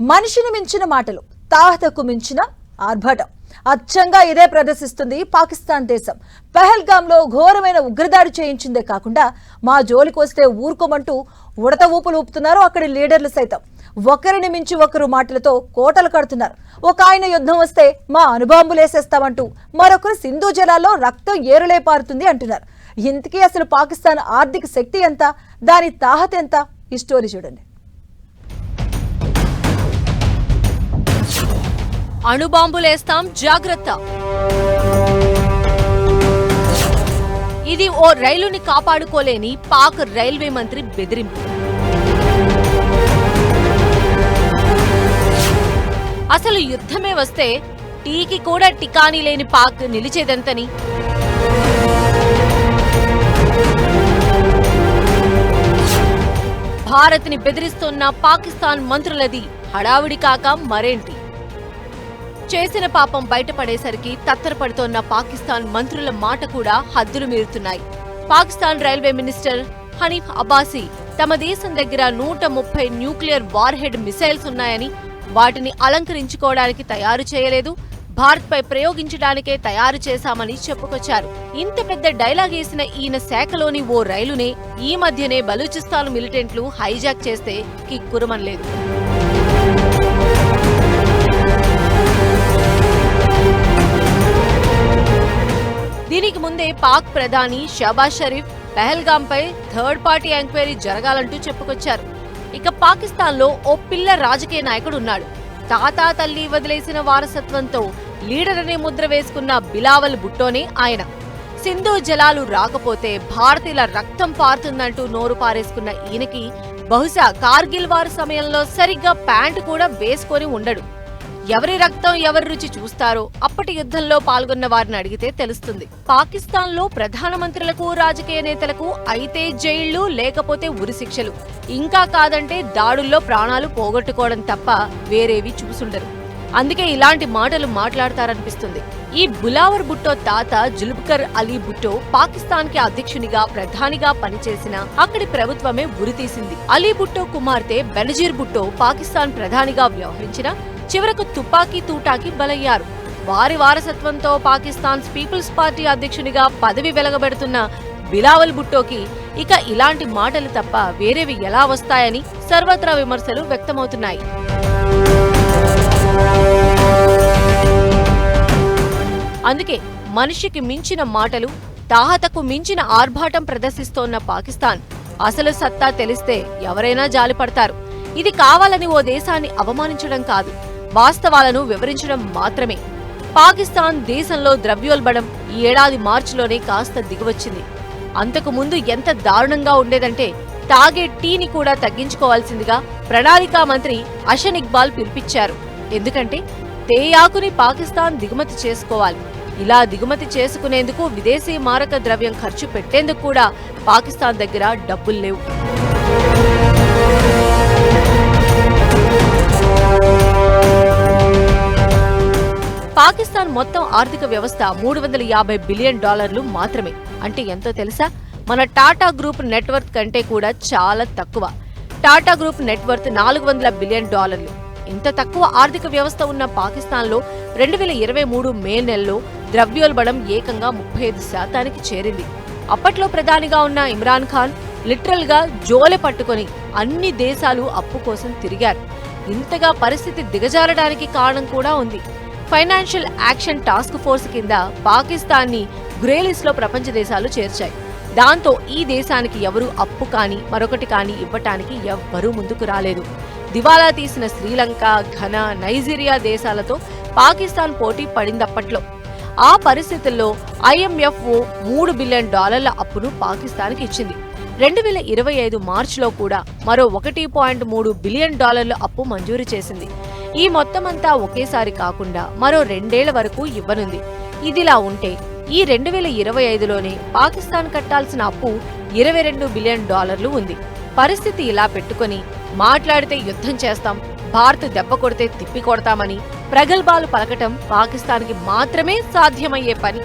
మనిషిని మించిన మాటలు తాహతకు మించిన ఆర్భాటం. అచ్చంగా ఇదే ప్రదర్శిస్తుంది పాకిస్తాన్ దేశం. పెహల్గామ్లో ఘోరమైన ఉగ్రదాడి చేయించిందే కాకుండా మా జోలికొస్తే ఊరుకోమంటూ ఉడత ఊపులు ఊపుతున్నారు అక్కడి లీడర్లు సైతం. ఒకరిని మించి ఒకరు మాటలతో కోటలు కడుతున్నారు. ఒక ఆయన యుద్ధం వస్తే మా అనుబాంబులేసేస్తామంటూ మరొకరు సింధు జలాల్లో రక్తం ఏరులే పారుతుంది అంటున్నారు. ఇంతకీ అసలు పాకిస్తాన్ ఆర్థిక శక్తి ఎంత? దాని తాహత ఎంత? ఈ స్టోరీ చూడండి. అణుబాంబులేస్తాం జాగ్రత్త. ఇది ఓ రైలుని కాపాడుకోలేని పాక్ రైల్వే మంత్రి బెదిరింపు. అసలు యుద్ధమే వస్తే టీకి కూడా టికానీ లేని పాక్ నిలిచేదెంతని? భారత్ని బెదిరిస్తున్న పాకిస్తాన్ మంత్రులది హడావుడి కాక మరేంటి? చేసిన పాపం బయటపడేసరికి తత్తరపడుతోన్న పాకిస్తాన్ మంత్రుల మాట కూడా హద్దులు మీరుతున్నాయి. పాకిస్తాన్ రైల్వే మినిస్టర్ హనీఫ్ అబ్బాసీ తమ దేశం దగ్గర నూట ముప్పై న్యూక్లియర్ వార్ హెడ్ మిసైల్స్ ఉన్నాయని వాటిని అలంకరించుకోవడానికి తయారు చేయలేదు భారత్పై ప్రయోగించడానికే తయారు చేశామని చెప్పుకొచ్చారు. ఇంత పెద్ద డైలాగ్ వేసిన ఈయన శాఖలోని ఓ రైలునే ఈ మధ్యనే బలూచిస్తాన్ మిలిటెంట్లు హైజాక్ చేస్తే కిక్కురుమనలేదు. పాక్ ప్రధాని షబాజ్ షరీఫ్ పెహల్గాంపై థర్డ్ పార్టీ ఎంక్వైరీ జరగాలంటూ చెప్పుకొచ్చారు. ఇక పాకిస్తాన్లో ఓ పిల్ల రాజకీయ నాయకుడు ఉన్నాడు. తాత తల్లి వదిలేసిన వారసత్వంతో లీడర్ అనే ముద్ర వేసుకున్న బిలావల్ భుట్టోనే ఆయన. సింధు జలాలు రాకపోతే భారతీయుల రక్తం పారుతుందంటూ నోరు పారేసుకున్న ఈయనకి బహుశా కార్గిల్ వారు సమయంలో సరిగ్గా ప్యాంటు కూడా వేసుకొని ఉండడు. ఎవరి రక్తం ఎవరి రుచి చూస్తారో అప్పటి యుద్ధంలో పాల్గొన్న వారిని అడిగితే తెలుస్తుంది. పాకిస్తాన్లో ప్రధానమంత్రులకు రాజకీయ నేతలకు అయితే జైళ్ళు లేకపోతే ఉరిశిక్షలు ఇంకా కాదంటే దాడుల్లో ప్రాణాలు పోగొట్టుకోవడం తప్ప వేరేవి చూసుండరు. అందుకే ఇలాంటి మాటలు మాట్లాడతారనిపిస్తుంది. ఈ బులావర్ భుట్టో తాత జుల్ఫికర్ అలీ భుట్టో పాకిస్తాన్కి అధ్యక్షునిగా ప్రధానిగా పనిచేసిన అక్కడి ప్రభుత్వమే ఉరితీసింది అలీ భుట్టో కుమార్తె బెనజీర్ భుట్టో పాకిస్తాన్ ప్రధానిగా వ్యవహరించిన చివరకు తుపాకీ తూటాకి బలయ్యారు. వారి వారసత్వంతో పాకిస్తాన్ పీపుల్స్ పార్టీ అధ్యక్షునిగా పదవి వెలగబెడుతున్న బిలావల్ భుట్టోకి ఇక ఇలాంటి మాటలు తప్ప వేరేవి ఎలా వస్తాయని సర్వత్రా విమర్శలు వ్యక్తమవుతున్నాయి. అందుకే మనిషికి మించిన మాటలు తాహతకు మించిన ఆర్భాటం ప్రదర్శిస్తోన్న పాకిస్తాన్ అసలు సత్తా తెలిస్తే ఎవరైనా జాలిపడతారు. ఇది కావాలని ఓ దేశాన్ని అవమానించడం కాదు. వాస్తవాలను వివరించడం మాత్రమే. పాకిస్తాన్ దేశంలో ద్రవ్యోల్బణం ఈ ఏడాది మార్చిలోనే కాస్త దిగివచ్చింది. అంతకు ముందు ఎంత దారుణంగా ఉండేదంటే తాగే టీని కూడా తగ్గించుకోవాల్సిందిగా ప్రణాళికా మంత్రి అషన్ ఇక్బాల్ పిలిపించారు. ఎందుకంటే తేయాకుని పాకిస్తాన్ దిగుమతి చేసుకోవాలి. ఇలా దిగుమతి చేసుకునేందుకు విదేశీ మారక ద్రవ్యం ఖర్చు పెట్టేందుకు కూడా పాకిస్తాన్ దగ్గర డబ్బులు లేవు. పాకిస్తాన్ మొత్తం ఆర్థిక వ్యవస్థ మూడు వందల యాభై బిలియన్ డాలర్లు మాత్రమే. అంటే ఎంతో తెలుసా? మన టాటా గ్రూప్ నెట్వర్క్ కంటే కూడా చాలా తక్కువ. టాటా గ్రూప్ నెట్వర్త్ నాలుగు వందల బిలియన్ డాలర్లు. ఇంత తక్కువ ఆర్థిక వ్యవస్థ ఉన్న పాకిస్తాన్లో రెండు వేల ఇరవై మూడు మే నెలలో ద్రవ్యోల్బణం ఏకంగా ముప్పై ఐదు శాతానికి చేరింది. అప్పట్లో ప్రధానిగా ఉన్న ఇమ్రాన్ ఖాన్ లిటరల్గా జోలె పట్టుకొని అన్ని దేశాలు అప్పు కోసం తిరిగారు. ఇంతగా పరిస్థితి దిగజారడానికి కారణం కూడా ఉంది. ఫైనాన్షియల్ యాక్షన్ టాస్క్ ఫోర్స్ కింద పాకిస్తాన్ని గ్రే ప్రపంచ దేశాలు చేర్చాయి. దాంతో ఈ దేశానికి ఎవరు అప్పు కానీ మరొకటి కానీ ఇవ్వటానికి ఎవ్వరూ ముందుకు రాలేదు. దివాలా తీసిన శ్రీలంక ఘన నైజీరియా దేశాలతో పాకిస్తాన్ పోటీ పడిందప్పట్లో. ఆ పరిస్థితుల్లో ఐఎంఎఫ్ఓ మూడు బిలియన్ డాలర్ల అప్పును పాకిస్తాన్కి ఇచ్చింది. రెండు వేల ఇరవై ఐదు మార్చిలో కూడా మరో ఒకటి పాయింట్ మూడు బిలియన్ డాలర్ల అప్పు మంజూరు చేసింది. ఈ మొత్తమంతా ఒకేసారి కాకుండా మరో రెండేళ్ళ వరకు ఇవ్వనుంది. ఇదిలా ఉంటే ఈ రెండు వేల ఇరవై ఐదులోనే పాకిస్తాన్ కట్టాల్సిన అప్పు ఇరవై రెండు బిలియన్ డాలర్లు ఉంది. పరిస్థితి ఇలా పెట్టుకొని మాట్లాడితే యుద్ధం చేస్తాం భారత్ దెబ్బ కొడితే తిప్పి కొడతామని ప్రగల్భాలు పలకటం పాకిస్తాన్కి మాత్రమే సాధ్యమయ్యే పని.